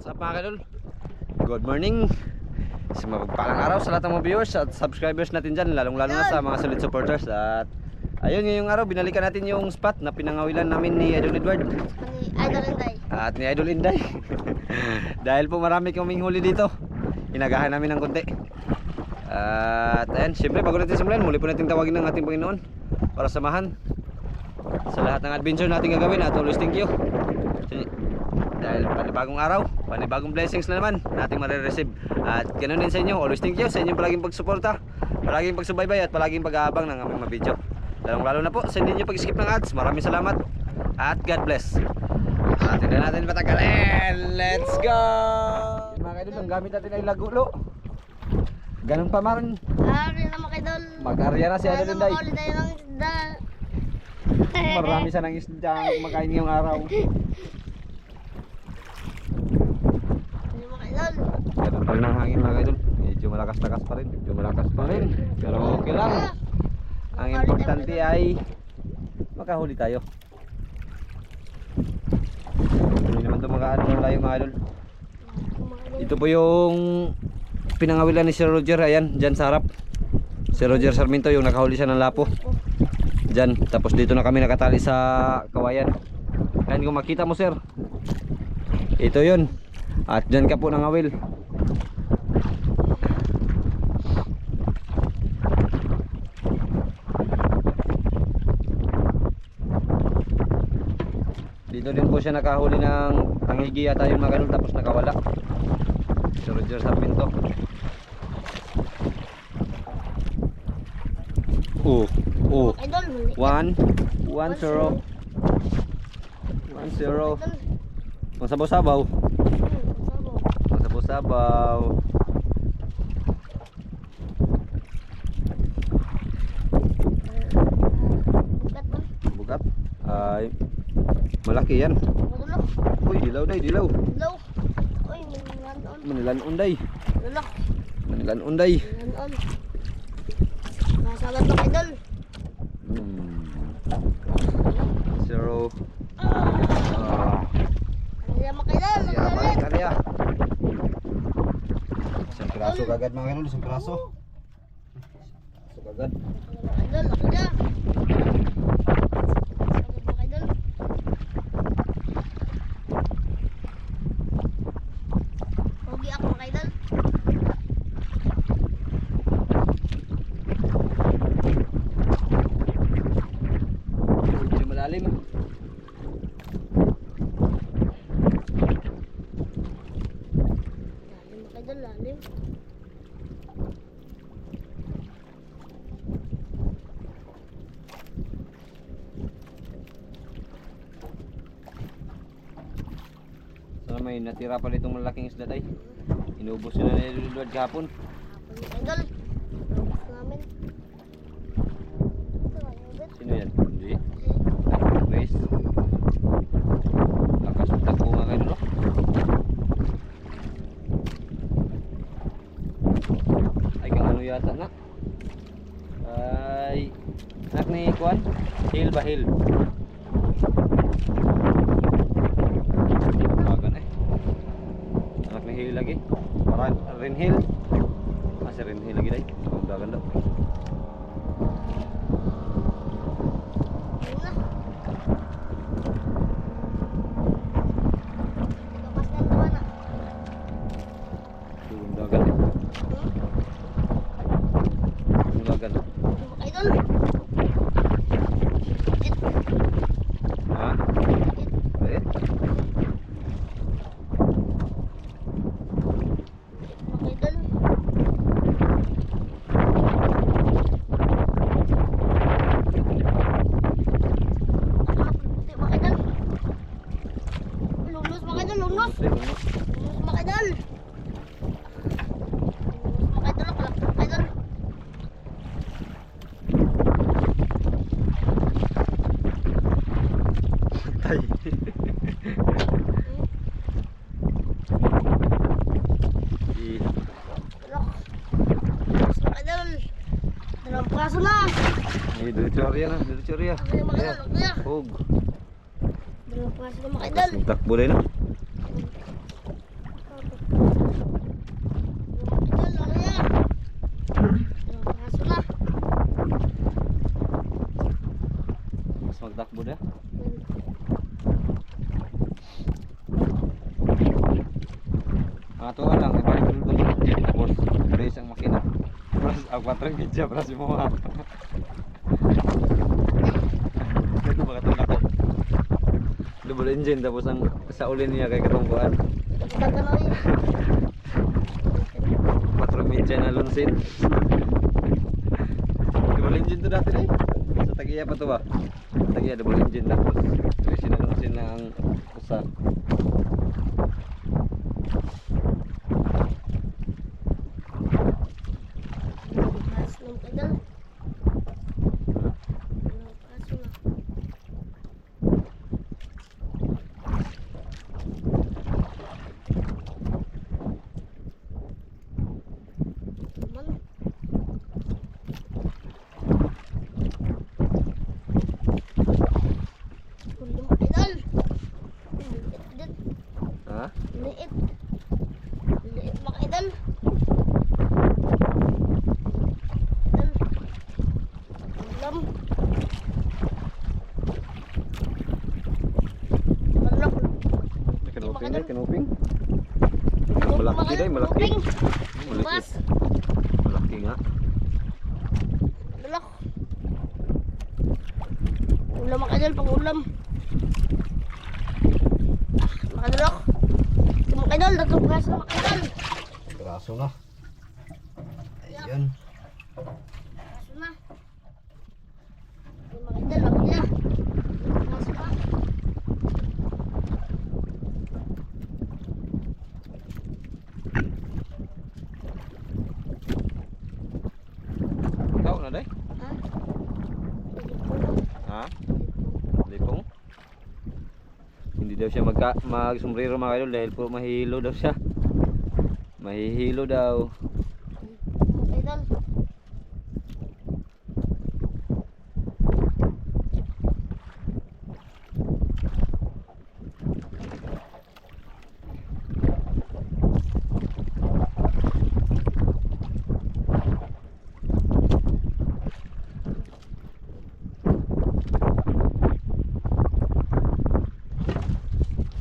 What's up mga? Good morning. Sa mapagpalang araw sa lahat ng mga viewers at subscribers natin dyan Lalong lalo na sa mga solid supporters. At ayun ngayong araw binalikan natin yung spot na pinangawilan namin ni Idol Edward. Ni Idol Inday. At ni Idol Inday. Dahil po marami kaming huli dito Inagahan namin ng konti. At ayan, syempre bago natin simulan Muli po natin tawagin ng ating Panginoon Para samahan Sa lahat ng adventure natin gagawin. At always thank you. Dahil panibagong araw, panibagong blessings na naman nating marireceive. At ganoon din sa inyo, always thank you sa inyong palaging pagsuporta, palaging pagsubaybay at palaging pag-aabang ng aming mga video. Lalong lalo na po sa hindi nyo pag-skip ng ads. Maraming salamat at God bless. At hindi natin patagalin. Let's go! Mga kaidol, ang gamit natin ay lagulo. Ganun pa man, Ari na mga Idol. mag-arya na si Kaya Idol na Inday. makahuli tayo ng isda. Marami sa nang isda ang kumakain ngayong araw. Ano mga Idol? Rin ang hangin mga idol. Medyo malakas-lakas pa rin. Medyo malakas pa rin. Pero okay lang. Ang importante ay makahuli tayo. Hindi naman ito makaano tayo mga idol. Ito po yung pinangawilan ni Sir Roger. Ayan, dyan sa harap. Si Roger Sarmiento yung nakahuli siya ng lapo. Dyan. Tapos dito na kami nakatali sa kawayan. Ayan kung makita mo sir. Ito yun. At dyan ka po nangawil. Siya nakahuli ng tangigi yata yung mga ganun tapos nakawala. Si Roger Sarmiento. Oh, oh. Muli. One, one zero, one zero. Masabaw-sabaw. Hmm. Masabaw-sabaw. Bukat ba? Bukat. Ay, malaki yan. Uy, dilaw day, dilaw. Low. Uy, manilan on. Manilan unday. Lulok. Manilan unday. Manilan on. Masabat mga Idol. Hmm. Zero. Ah, Ano yan mga Idol? ya, balik karya. Isang piraso kagad mga kanul, isang piraso kagad. Mga Idol, ako dyan. Sabat mga Idol. Pogi ako mga Idol. Medyo malalim. Lalim mga Idol, lalim. Sana may natira pala itong malaking isda tay. Inubos na ni Lord kahapon. Idol. Ano? Sino yan? Hindi. Grace. Lakas ng takbo nga kayo no? Ay kang ano yata na? Ay anak ni Kwan? Hill ba Hill? Bagan eh. Anak ni Hill lagi. Parang Rin Hill. Ah si Rin Hill lagi day. Ang bagan daw. Ayun na. Kapas na naman ah. Ang bagan eh. Ang bagan. Mga Idol. Ha? Eh? Mga Idol. Ah, puti, mga Idol. Lulus mga Idol, lulus. Lumos eh, lumos. Lulus mga Idol. Lulus mga Idol, kalakpak mga Idol. Tay. I Alok. Lulus mga Idol. Praso na. Ay, diretso area na, diretso area. Idol? Ano? Hog. Dalawang praso na mga Idol. Takbo rin na. Mga tuwa lang, ibalik ko doon sa jeep tapos brace ang makina. Tapos ang 4 media, tapos yung mga. Ito ba katong ako? Double engine tapos ang sa ulin niya kay katong kuan. Gagalaw yun. 4 media na lunsin. double engine to dati eh. Sa tagiya pa to ba? Tagiya double engine tapos brace na lunsin na ang usa. Mas ng pedal. Ano, kaso na. Naman. Kundi mo pedal. Liit din. Liit. Liit makidal. Pedal. Ulam. Balak. Kanuping dai, kanuping. Malaki dai, malaki. Malaki. Mas. Malaki nga. Balak. Ulam makidal pang ulam. Ah, makidalok. Makidal, datong gas na makidal. Piraso na. Ayun. Kaso na. Yung makidal, laki na. Kaso na. Ikaw na dai? Ha? Ha? Lipong? Hindi daw siya magka magsombrero mga idol dahil po mahihilo daw siya. Mahihilo daw. Makidal.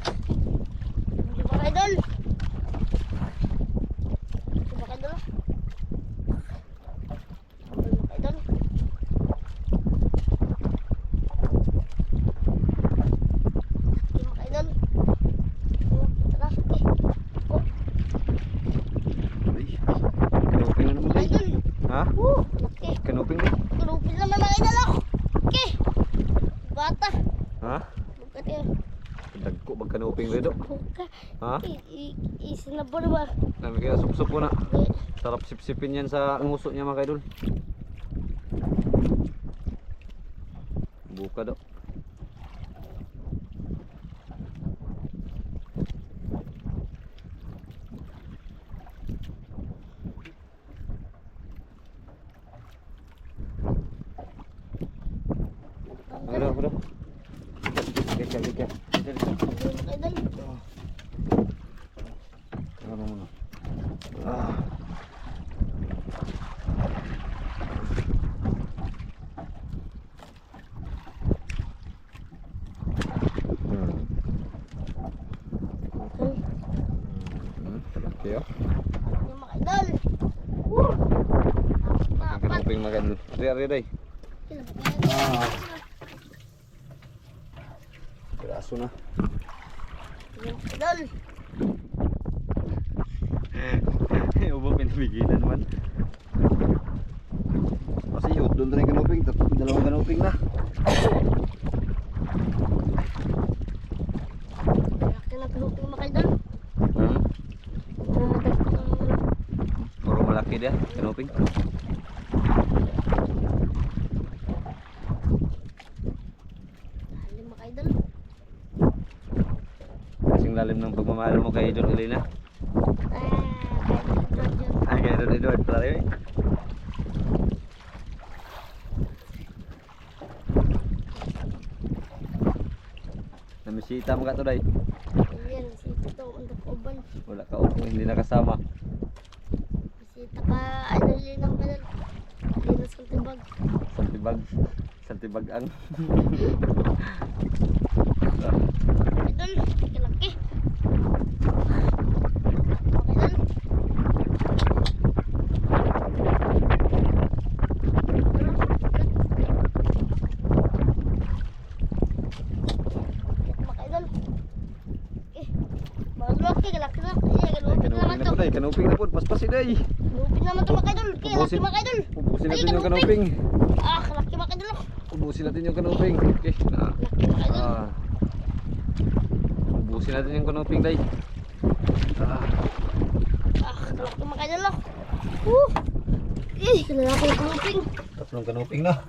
Hindi ba idol? Hindi ba idol? Hindi ba idol? Hindi ba idol? Oh, tara, eh. Oh, Ay. Kanuping na naman dai. idol. Ha? Oh, laki. Kanuping dai. Tulupin naman mga idol ako. Okay. Bata. Ha? Bukat yun. Dagko bag kanuping redo. Bukat. Ha? I- i- Isinabor ba? Nami kaya supsup po na. Sarap sipsipin yan sa nguso niya mga idol. Buka daw. Ang daw, ang daw. Likat, likat, likat. Likat, likat. Hindi ba idol? Ano muna? Ah. Hmm. Idol. Oh. Hindi mga idol. Woo! Ang Apat. kanuping mga idol. Ari, ari, ari. Ah. Piraso na. Mga idol. Ubo pinabigilan man. Kasi yun, doon na yung kanuping. Tat- Dalawang kanuping na. Laki na tulupin mga idol. Hmm? Nadagdag ang ano. Puro malaki dia, kanuping. Lalim mga idol. Kasing lalim ng pagmamahal mo kay Idol Ulina. Ah, kay Idol Edward pala rin. Namisita mo ka to day. Ayan, sita to untuk uban. Wala ka hindi nakasama. tibagan. Doon, kalaki. Kanuping na po, paspasin ay. Kanuping naman ito mga kaidol. Kaya natin mga kaidol. Pupusin natin yung kanuping. Ubusin natin yung kanuping. Okay, na. Ah. Ubusin natin yung kanuping day. Ah. Ah, kalaki mga idol. Uh. Eh, kalaki ng kaluping. Tatlong kanuping na.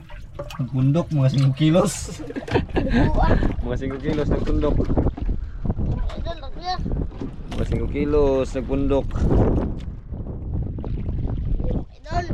Nagpundok, mga 5 kilos. Buwan. mga 5 kilos laki na. Mga 5 kilos nagpundok. Mga idol.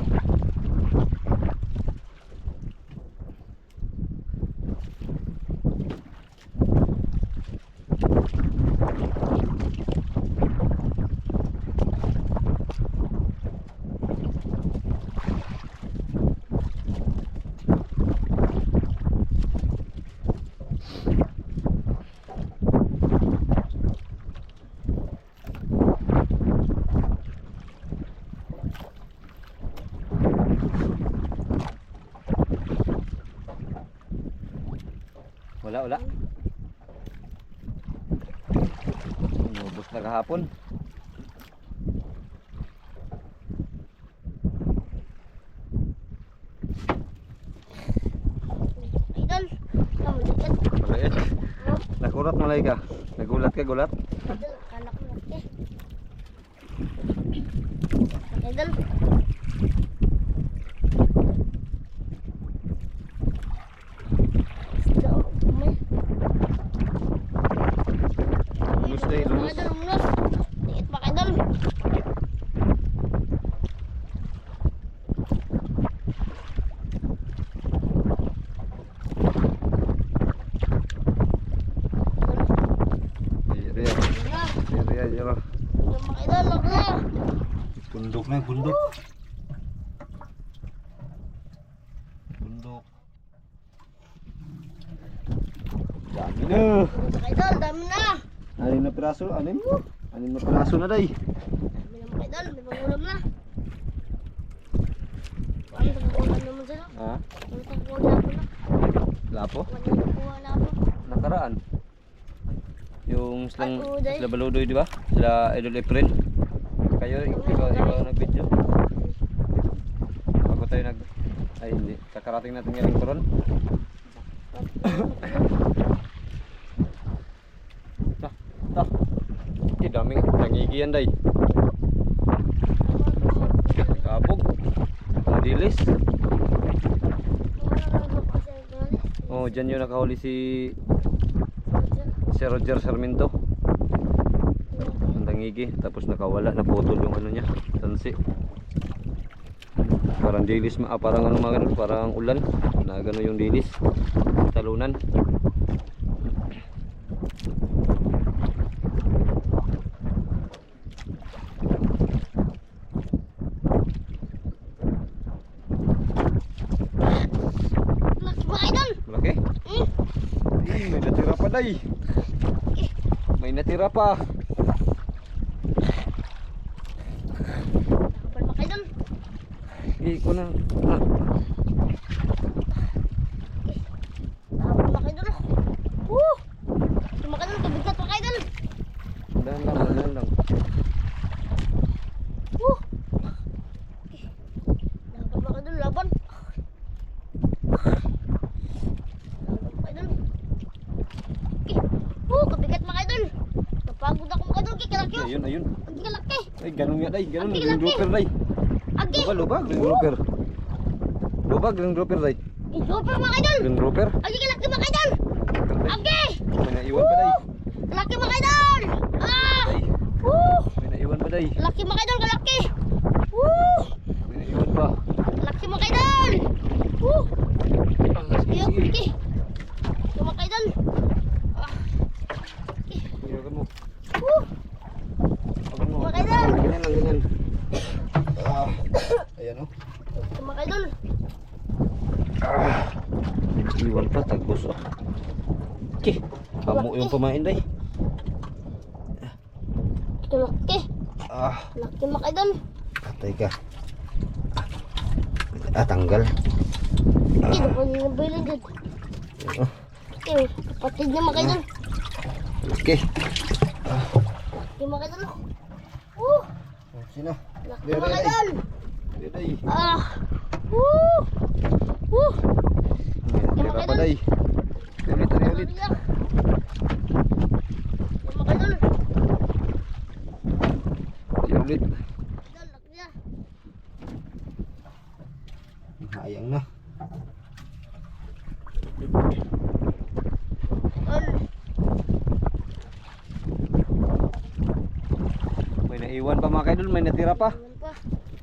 Wala, wala. Umubos na kahapon. Malait. Nakurat malay ka. Nagulat ka, gulat. Idol, akala ko laki. Idol. Isda, oh, may. Lulus day, Mga lulus. idol, lulus. Liit pa idol. Iya, iya. Iya, iya, iya. lah. Yung mga idol, laki na. Bundok na, bundok. Bundok. Dami na. Idol, dami na. Anim na piraso, anim. Anim na piraso na day. Dami na mga idol, may pangulam na. Ano naman sila? Ha? Ano sa pangulam na? Lapo? Ano pangulam na ako? Nakaraan. Yung silang Ay, uday. sila baludoy, di ba? Sila Idol Efren. Kayo, ikaw, ikaw nag-video. Bago tayo nag... Ay, hindi. Kakarating natin ngayon koron. Ta, ta. Eh, daming nangigiyan day. Kabog. Dilis. Oh, dyan yung nakahuli si si Roger Sarmiento. Ang tangigi. Tapos nakawala, naputol yung ano niya. Tansi. Parang dilis, ma- ah, parang ano mga ganun, parang ulan. Na gano yung dilis. Talunan. Malaki. Hmm? Ay, may natira pa day. Natira pa. Ko na. Ah, Kapal mga idol! Woo! Laki mga idol, kabigat mga idol! dahan lang, dahan lang. Woo! Kapal mga idol, laban! Laban mga idol! Eh, Woo! Kabigat mga idol! Napagod ako mga idol, kay kalaki oh! Ayun, ayun. Ang kalaki! Ay, ganun nga day, ganun. Ang laki. grouper day. Agi! Lubag, lubag, green grouper. Lubag, green grouper day. Eh, Super mga idol! Grouper. Agi kalaki mga idol! Agi! May naiwan pa day. Laki mga idol! Ah! May naiwan pa day. Laki mga idol, kalaki! Woo! May naiwan pa. Laki mga idol! Woo! Ah, sige, Iyo, sige. laki! Laki mga idol! Ah! Iyakan mo. Woo! Iyakan mo. Mga idol. Ganyan lang, ganyan. Ah, ayan oh. Laki mga idol! Ah. Iwan pa, tagos oh. Okay. Amo yung pamain day. Ito laki! Ah, Laki mga idol! patay ka. Ah, tanggal. Ito pa nila bilin dyan. Oh, Ito, kapatid niya okay. Laki mga mga idol. Uh, Sino? laki mga idol. Day. Ah. Uh. Uh. Tira pa day. Ulit, ulit, idol. Ulit. Hayang na. May naiwan pa mga kaidol, may natira pa. Ayan pa. Ayan.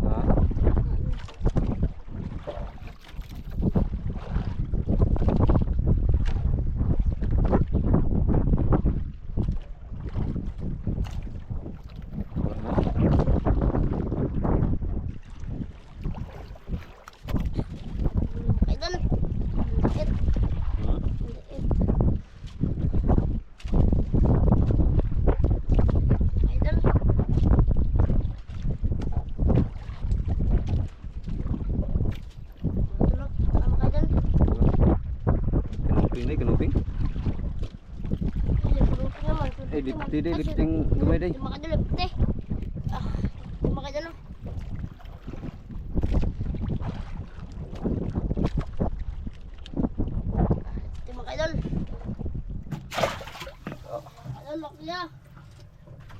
Ha? Wala na. Idol. Liit. Ha? Liit. Idol. Matulog. Tama ka dyan. Kanuping day, kanuping. Hindi, pulutin lipti day, naman. lipting gamay day. Lima ka dyan, lipti. Ah. Idol, laki niya.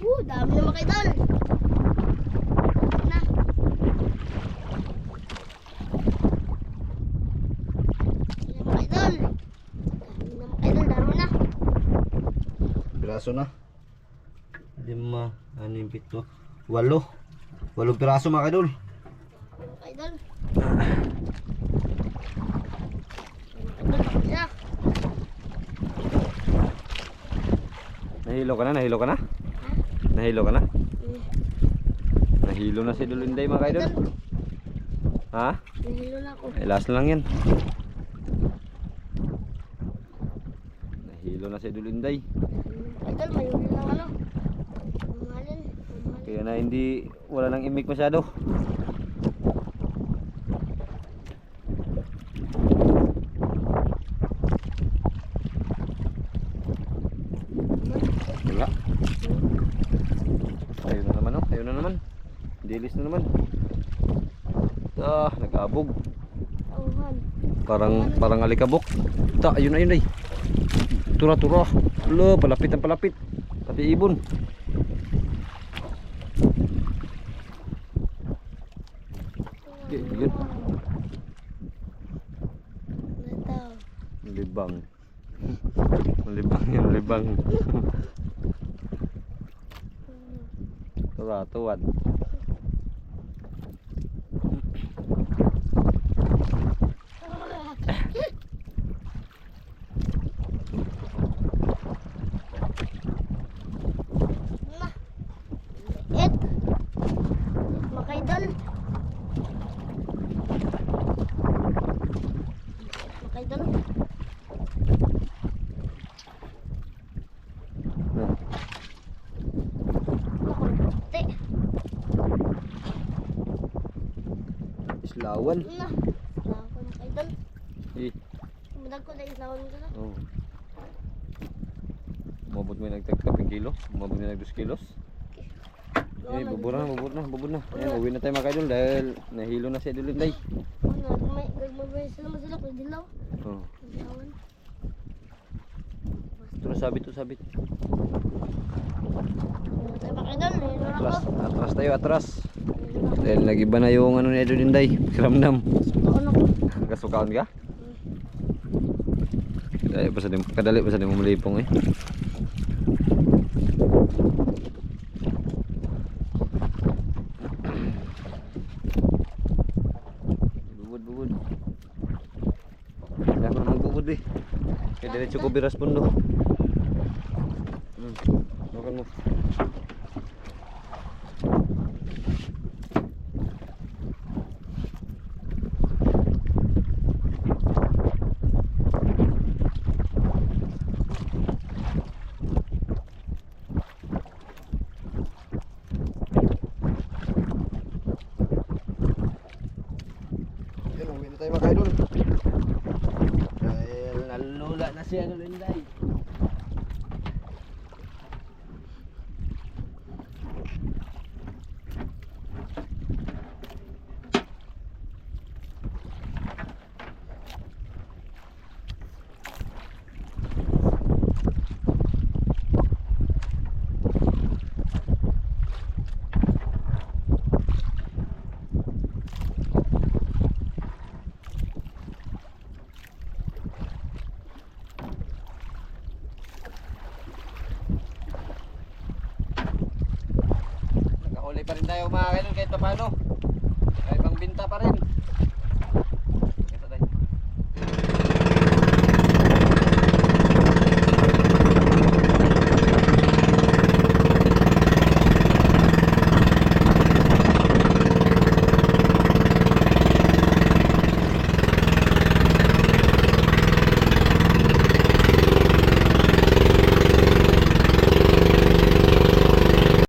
Uh, dami naman kay Idol. Dami na. Lima kay Idol. Dami naman kay Idol, dami na. Piraso na. Lima, anim, pito, walo. Walong piraso mga kay Idol. Nahilo ka na, nahilo ka na? Nahilo ka na? Nahilo na si Dulinday mga kaidol. Ha? Nahilo na ako. Eh, last lang yan. Nahilo na si Dulinday. Idol, may huli lang ano. Mahalin. Kaya na hindi, wala nang imik masyado. Wala. Ayun na naman oh, ayun na naman. Dilis na naman. Ah, nag-abog. Parang parang alikabok. Ta, ayun ayun ay. Tura turah turah le pelapit dan pelapit tapi ibun. Dek okay, dia lebang lebang yang lebang turah tuan Makaidol. Eh, Madag ko na islawan ko na. oh. Umabot mo yung nagtagtaping kilo. Umabot mo yung nag 2 kilos. Eh, bubur na, bubur na, bubur na. Ayan, uwi na tayo mga kaidol dahil nahilo na si Dulinday. May gagmabay sila masila kung dilaw. Oh. Dilawan. Ito sabit, ito sabit. Atras, atras tayo, atras. Dahil nag-iba na yung ano ni Dulinday. Kiramdam. Ano ko? Kasukaon ka? Kadali pa sa di, kadali pa sa di mo malipong eh. Bubud, bubud. Na magbubud eh. Kaya diretso ko biras pundo. cellphone mo. Yan, uwi na tayo mga idol. Dahil nalula na si ano Linday. Nakahuli pa rin tayo idol kahit paano. Kahit pang binta pa rin.